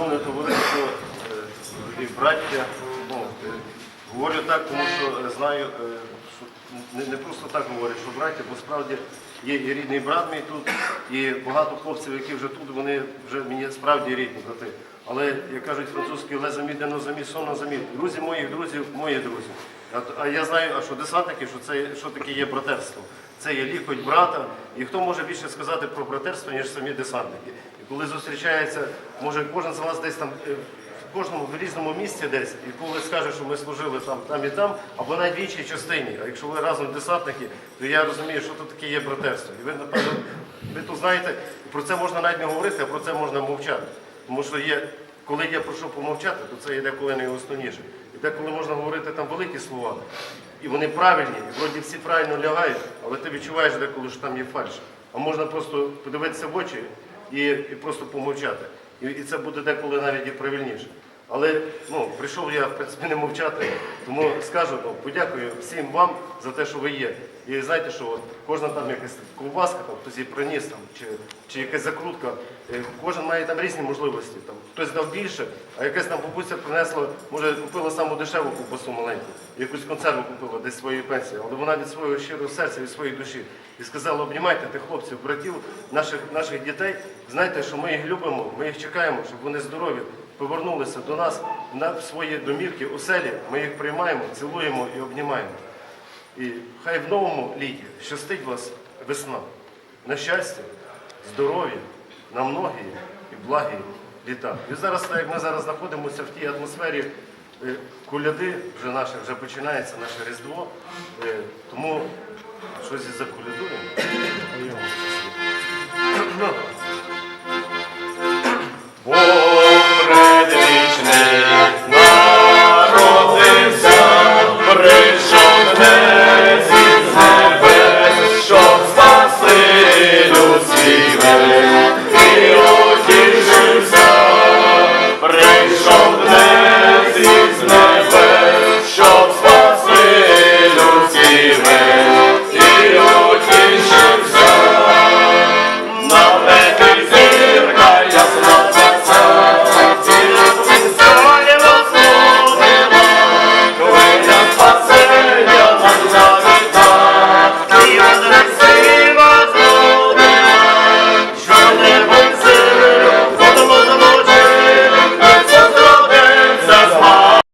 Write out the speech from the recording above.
шановне товариство е, і браття, ну, е, говорю так, тому що знаю, е, що не просто так говорю, що браття, бо справді є і рідний брат мій тут, і багато хлопців, які вже тут, вони вже мені справді рідні брати. Але, як кажуть французькі, лезамідено замі, сонно сонозамі. Друзі моїх, друзів, мої друзі. А, я знаю, а що десантники, що це що таке є братерство. Це є лікоть брата. І хто може більше сказати про братерство, ніж самі десантники? І коли зустрічається, може кожен з вас десь там. е, в кожному в різному місці десь, і коли скаже, що ми служили там, там і там, або навіть в іншій частині. А якщо ви разом десантники, то я розумію, що тут таке є братерство. І ви, напевно, ви тут знаєте, про це можна навіть не говорити, а про це можна мовчати. Тому що є, коли є про що помовчати, то це є деколи найосновніше. Деколи можна говорити там великі слова, і вони правильні, і вроді всі правильно лягають, але ти відчуваєш деколи, що там є фальш. А можна просто подивитися в очі і, і просто помовчати. І, і це буде деколи навіть і правильніше. Але ну, прийшов я, в принципі, не мовчати, тому скажу, ну, подякую всім вам за те, що ви є. І знаєте, що от, кожна там якась ковбаска, там, хтось її приніс, там, чи, чи якась закрутка, е, кожен має там різні можливості. Там, хтось дав більше, а якась там бабуся принесла, може, купила саму дешеву ковбасу маленьку, якусь консерву купила десь своєї пенсії, але вона від свого щирого серця, від своєї душі. І сказала, обнімайте тих хлопців, братів, наших, наших дітей. Знайте, що ми їх любимо, ми їх чекаємо, щоб вони здорові повернулися до нас на свої домівки оселі. Ми їх приймаємо, цілуємо і обнімаємо. І хай в новому літі щастить вас весна. На щастя, здоров'я, на многі і благі літа. І зараз, так як ми зараз знаходимося в тій атмосфері е, куляди, вже наше, вже починається наше Різдво, е, тому щось за і закулядуємо.